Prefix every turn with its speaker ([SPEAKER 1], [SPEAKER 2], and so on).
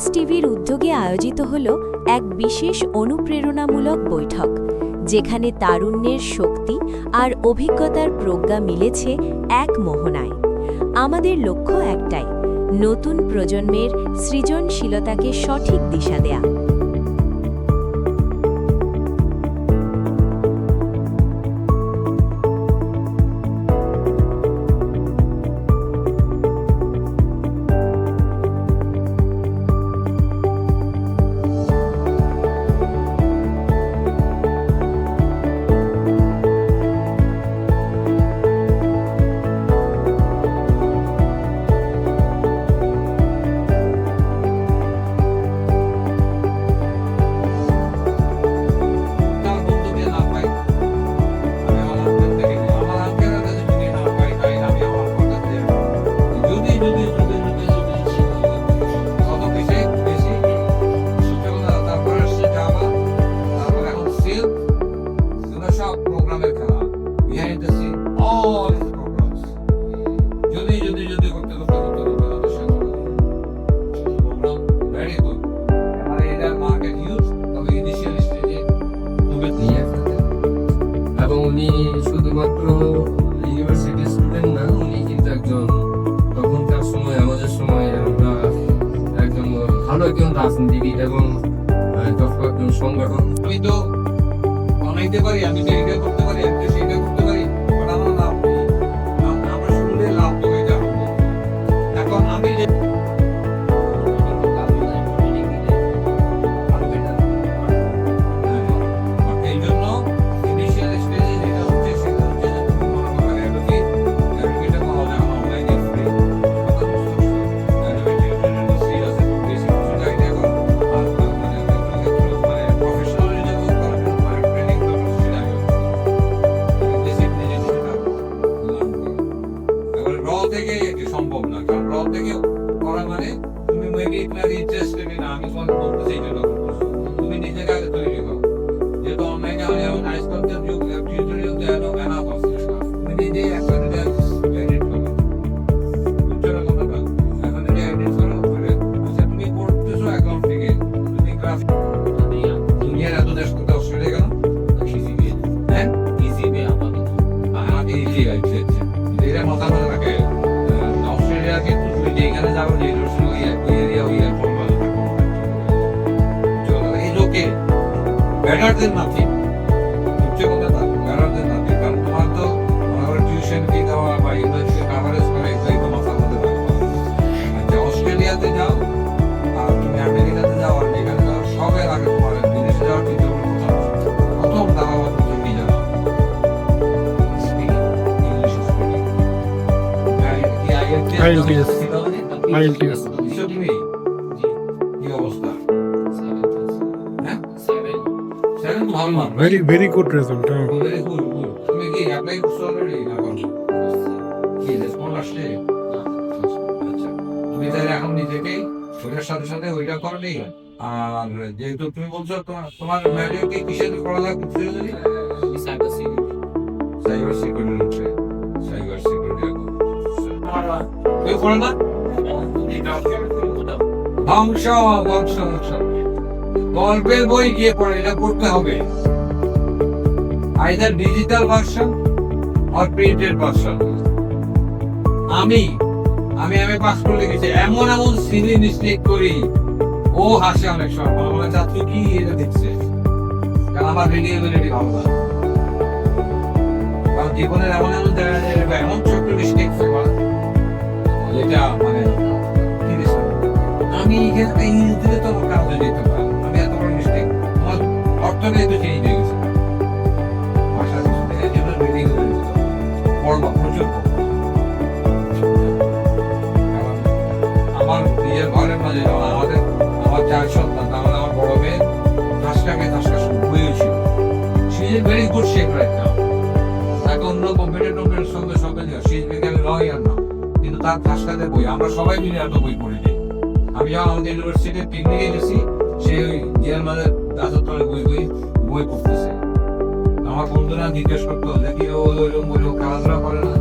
[SPEAKER 1] Campus টিভির উদ্যোগে আয়োজিত হল এক বিশেষ অনুপ্রেরণামূলক বৈঠক, যেখানে তারুণ্যের শক্তি আর অভিজ্ঞতার প্রজ্ঞা মিলেছে এক মোহনায়। আমাদের লক্ষ্য একটাই, নতুন প্রজন্মের সৃজনশীলতাকে সঠিক দিশা দেয়া।
[SPEAKER 2] এবং উনি শুধুমাত্র ইউনিভার্সিটি স্টুডেন্ট না, উনি কিন্তু একজন তখনকার সময়, আমাদের সময় আমরা একজন ভালো একজন রাজনীতিবিদ এবং তখন একজন সংগঠন
[SPEAKER 3] আমি তো বানাইতে পারি আমি তো সেইটা থেকে এটি সম্ভব না কারণ র থেকে করা মানে তুমি মেবি আপনার ইন্টারেস্টেড না আমি তোমাকে বলতে চাই জন্য। তুমি নিজেকে আগে তৈরি করো। যেহেতু অনলাইনে আমি এখন আজকালকার যুগ টিউটোরিয়াল দেওয়া এনা আছে তুমি নিজেই একটা এডিট যেখানে যাব আচ্ছা অস্ট্রেলিয়াতে যাও আর তুমি আমেরিকাতে যাও আর যেখানে যাও তুমি কি হ্যাঁ মান? ভেরি গুড তুমি অ্যাপ্লাই করছ অলরেডি না কি রেসপন্স আসছে আচ্ছা তুমি তাহলে এখন নিজেকেই ওইটার সাথে সাথে ওইটা করনি আর যেহেতু তুমি বলছো তোমার তোমার ম্যারিও কি কিসের পড়ালেখা করছ সাইবার সিকিউরিটি সাইবার সিকিউরিটি কেউ করে না ধ্বংস ধ্বংস ধ্বংস গল্পের বই গিয়ে পড়ে, এটা পড়তে হবে। Either digital version or printed version আমি আমি আমি পাস করে লিখেছি। এমন এমন সিলি মিস্টেক করি। ও হাসে অনেক সময়। বলে বলে কি এটা দেখছে? আমার রিলিয়েবিলিটি ভালো কারণ জীবনের এমন এমন জায়গায় এমন ছোট্ট মিস্টেক আমি এখানে ইংলিশ দিলে তো আমি এত বড় মিস্টেক আমার অর্থটা একটু চেঞ্জ হয়ে গেছে। আমার নিজের ঘরের মাঝে আমাদের, আমার চার সন্তান আমার বড় মেয়ে ধাসকাকে ধাসকা বইও ছিল she is very good right now তাকে অন্য কম্পিউটার টম্পিউটার সঙ্গে সঙ্গে সে বিকাম লয়ার না, কিন্তু তার ধাসকাতে বই, আমরা সবাই মিলে এত বই পড়ে যাই। আমি যখন আমাদের ইউনিভার্সিটিতে পিকনিকে গেছি সে ওই জিয়ার মাঝে গাছের তলে বই বই বই পড়তেছে। আমার বন্ধুরা জিজ্ঞেস করতো, দেখি ও ওইরকম ও খেলাধুলা করে না?